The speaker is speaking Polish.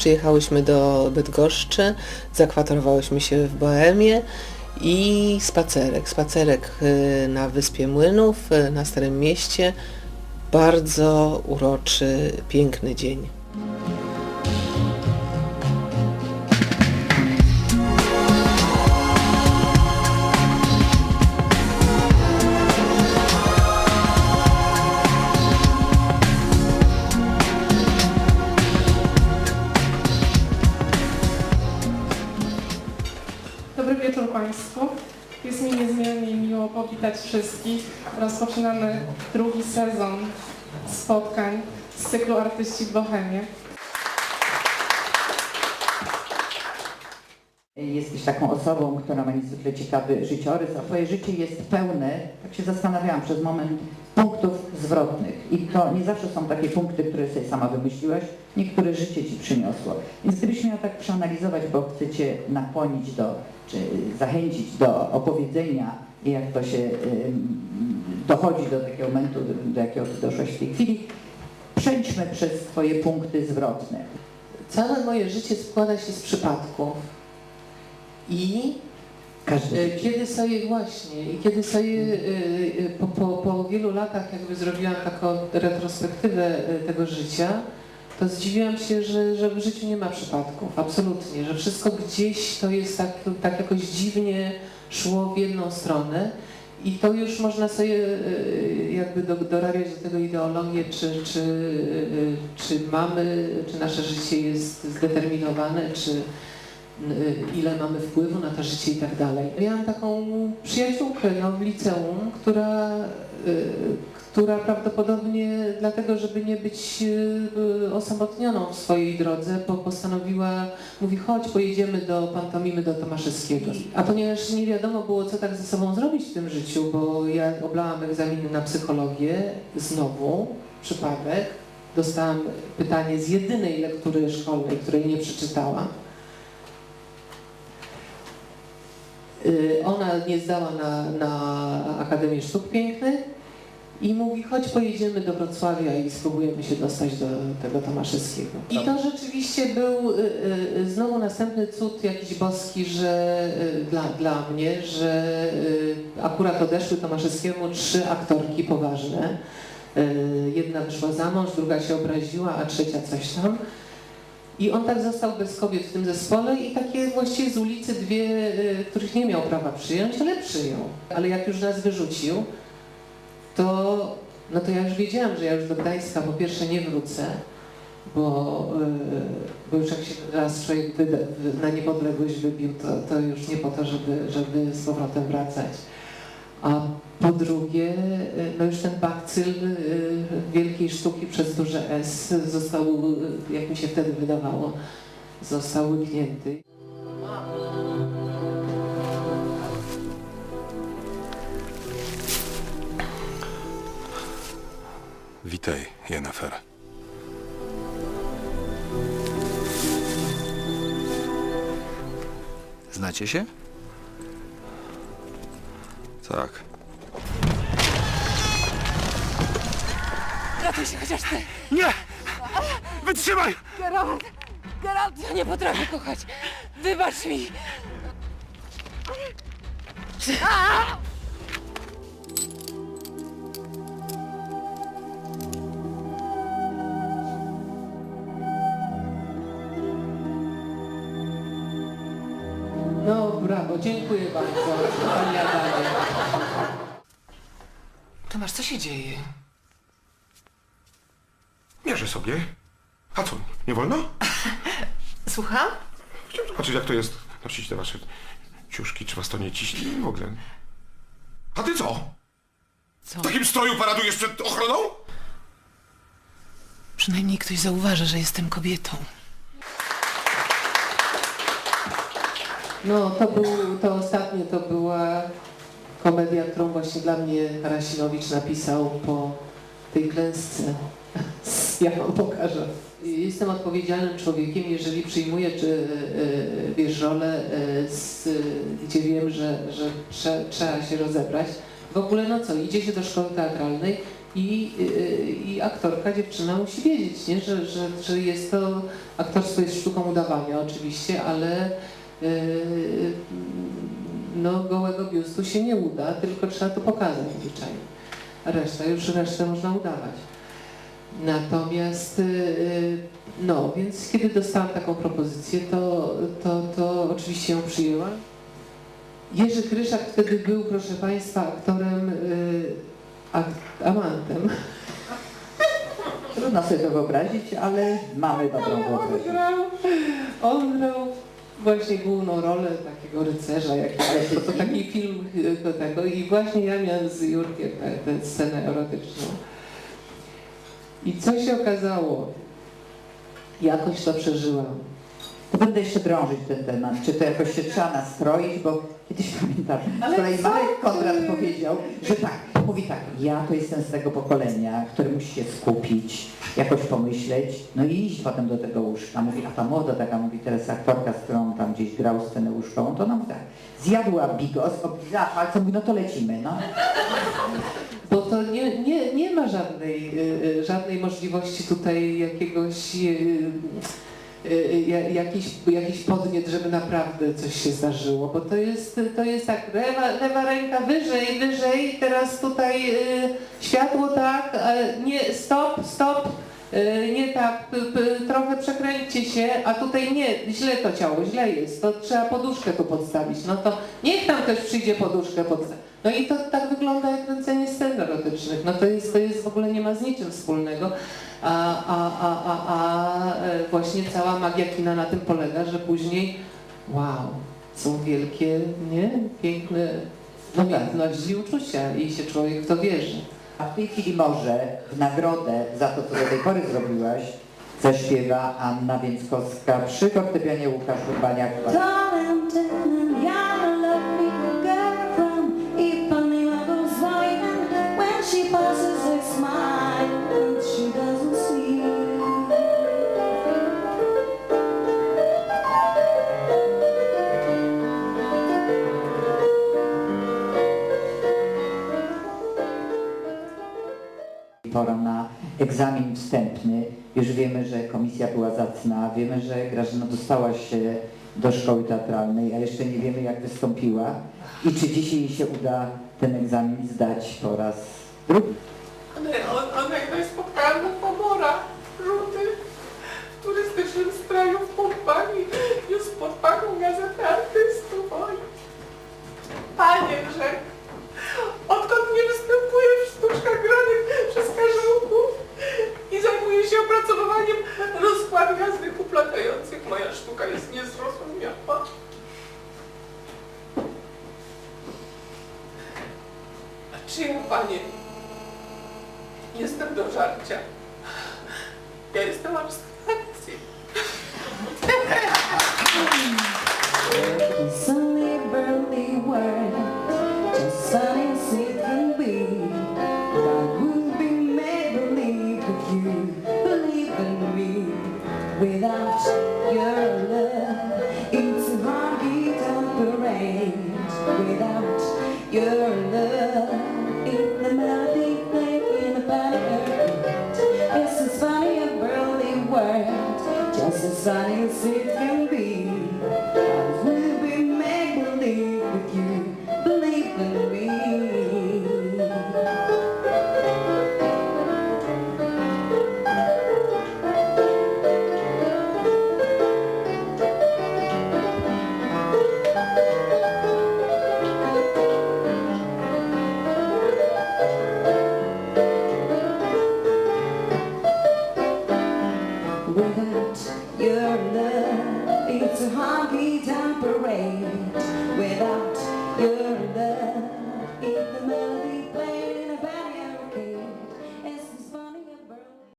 Przyjechałyśmy do Bydgoszczy, zakwaterowałyśmy się w Bohemie i spacerek. Spacerek y, na Wyspie Młynów, y, na Starym Mieście. Bardzo uroczy, piękny dzień. Państwu. Jest mi niezmiernie miło powitać wszystkich. Rozpoczynamy drugi sezon spotkań z cyklu Artyści w Bohemie. Jesteś taką osobą, która ma niezwykle ciekawy życiorys, a Twoje życie jest pełne, tak się zastanawiałam przez moment, punktów zwrotnych. I to nie zawsze są takie punkty, które sobie sama wymyśliłaś, niektóre życie Ci przyniosło. Więc gdybyś miała tak przeanalizować, bo chcę Cię nakłonić do, czy zachęcić do opowiedzenia, jak to się dochodzi do takiego momentu, do jakiego Ty doszłaś w tej chwili, przejdźmy przez Twoje punkty zwrotne. Całe moje życie składa się z przypadków. I Każdy E, Kiedy sobie właśnie, i kiedy sobie e, e, po, po, po wielu latach jakby zrobiłam taką retrospektywę tego życia, to zdziwiłam się, że, że w życiu nie ma przypadków, absolutnie, że wszystko gdzieś to jest tak, tak jakoś dziwnie szło w jedną stronę i to już można sobie jakby do, dorabiać do tego ideologię, czy, czy, czy mamy, czy nasze życie jest zdeterminowane, czy, ile mamy wpływu na to życie i tak dalej. Miałam taką przyjaciółkę no, w liceum, która, y, która prawdopodobnie dlatego, żeby nie być y, osamotnioną w swojej drodze, po, postanowiła, mówi chodź pojedziemy do pantomimy do Tomaszewskiego. A ponieważ nie wiadomo było co tak ze sobą zrobić w tym życiu, bo ja oblałam egzaminy na psychologię, znowu, przypadek, dostałam pytanie z jedynej lektury szkolnej, której nie przeczytałam. Y, Ona nie zdała na, na Akademię Sztuk Pięknych i mówi, chodź pojedziemy do Wrocławia i spróbujemy się dostać do tego Tomaszewskiego. I to rzeczywiście był y, y, znowu następny cud jakiś boski, że y, dla, dla mnie, że y, akurat odeszły Tomaszewskiemu trzy aktorki poważne. Y, Jedna wyszła za mąż, druga się obraziła, a trzecia coś tam. I on tak został bez kobiet w tym zespole i takie właściwie z ulicy dwie, y, których nie miał prawa przyjąć, ale przyjął. Ale jak już nas wyrzucił, to, no to ja już wiedziałam, że ja już do Gdańska po pierwsze nie wrócę, bo, y, bo już jak się raz człowiek na niepodległość wybił, to, to już nie po to, żeby, żeby z powrotem wracać. A po drugie, y, no już ten bakcyl y, wielkiej sztuki przez duże S został, y, jak mi się wtedy wydawało, został łyknięty. Witaj, Jennifer. Znacie się? Tak. Ratuj się chociaż ty! Nie! Wytrzymaj! Geralt! Geralt, ja nie potrafię kochać! Wybacz mi! No brawo, dziękuję bardzo, Pani Adamie. Tomasz, co się dzieje? Mierzę sobie. A co, nie wolno? Słucham? Chciałem zobaczyć, jak to jest nosić te wasze ciuszki, czy was to nie ciśnie w ogóle. A ty co? Co? W takim stroju paradujesz przed ochroną? Przynajmniej ktoś zauważy, że jestem kobietą. No to był, to ostatnie to była komedia, którą właśnie dla mnie Harasinowicz napisał po tej klęsce. Ja wam pokażę. Jestem odpowiedzialnym człowiekiem, jeżeli przyjmuję czy, e, wiesz, rolę, e, z, gdzie wiem, że, że trze, trzeba się rozebrać, W ogóle no co, idzie się do szkoły teatralnej i, i aktorka, dziewczyna musi wiedzieć, nie? Że, że, że jest to, aktorstwo jest sztuką udawania oczywiście, ale no, gołego biustu się nie uda, tylko trzeba to pokazać zwyczajnie. Reszta, już resztę można udawać. Natomiast, y, no, więc kiedy dostałam taką propozycję, to, to, to oczywiście ją przyjęłam. Jerzy Kryszak wtedy był, proszę Państwa, aktorem, y, ak- amantem. Trudno sobie to wyobrazić, ale mamy dobrą On wyobraźnię. grał, on grał właśnie główną rolę takiego rycerza, jak to, to taki film y, do tego i właśnie ja miałem z Jurkiem tę, scenę erotyczną. I co się okazało? Jakoś to przeżyłam. To będę jeszcze drążyć ten temat, czy to jakoś się trzeba nastroić, bo kiedyś pamiętam, z kolei Marek Konrad powiedział, że tak, mówi tak, ja to jestem z tego pokolenia, który musi się skupić, jakoś pomyśleć, no i iść potem do tego łóżka. Mówi, a ta młoda taka, mówi teraz aktorka, z którą tam gdzieś grał scenę łóżkową, to ona mówi tak, zjadła bigos, oblizała palcem, mówi, no to lecimy, no. Bo to nie, nie, nie ma żadnej, y, y, żadnej możliwości tutaj jakiegoś y, jakiś, jakiś podniet, żeby naprawdę coś się zdarzyło, bo to jest, to jest tak, lewa, lewa ręka wyżej, wyżej, teraz tutaj y, światło tak, nie, stop, stop, y, nie tak, trochę przekręćcie się, a tutaj nie, źle to ciało, źle jest, to trzeba poduszkę tu podstawić, no to niech tam ktoś przyjdzie poduszkę podstawić. No i to tak wygląda jak kręcenie scen erotycznych. No to jest, to jest w ogóle nie ma z niczym wspólnego. A, a, a, a, a e, właśnie cała magia kina na tym polega, że później wow, są wielkie, nie? Piękne umiejętności i uczucia i się człowiek w to wierzy. A w tej chwili może w nagrodę za to, co do tej pory zrobiłaś, zaśpiewa Anna Więckowska przy fortepianie Łukasz Urbaniak. Pora na egzamin wstępny. Już wiemy, że komisja była zacna, wiemy, że Grażyna dostała się do szkoły teatralnej, a jeszcze nie wiemy jak wystąpiła i czy dzisiaj jej się uda ten egzamin zdać po raz drugi. Ale on, on jak spotkałem na pomorach żółtych w turystycznym stroju w Pompani już pod paką gazety artystów. Panie rzekł, odkąd